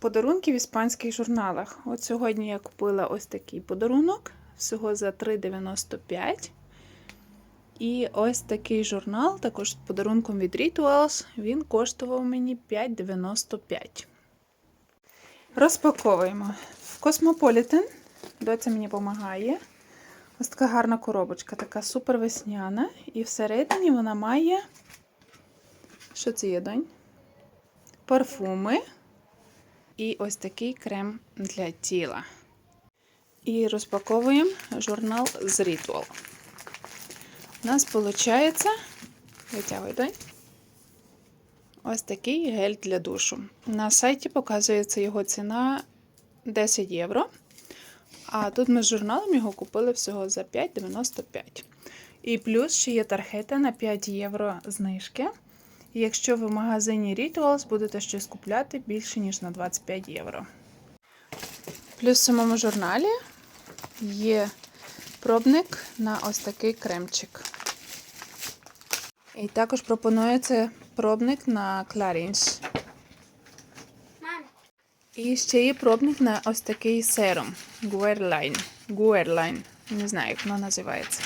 Подарунки в іспанських журналах. От сьогодні я купила ось такий подарунок, всього за 3,95. І ось такий журнал, також з подарунком від Rituals, він коштував мені 5,95. Розпаковуємо. Космополітен. Доця мені допомагає. Ось така гарна коробочка, така супер весняна. І всередині вона має. Що це є, донь? Парфуми. І ось такий крем для тіла. І розпаковуємо журнал з Ritual. У нас виходить, витягуй донь. Ось такий гель для душу. На сайті показується його ціна 10 євро. А тут ми з журналом його купили всього за 5,95. І плюс ще є тархета на 5 євро знижки. Якщо ви в магазині Rituals будете щось купляти більше, ніж на 25 євро. Плюс в самому журналі є пробник на ось такий кремчик. І також пропонується пробник на Clarins. І ще є пробник на ось такий серум Guerlain. Guerlain. Не знаю, як воно називається.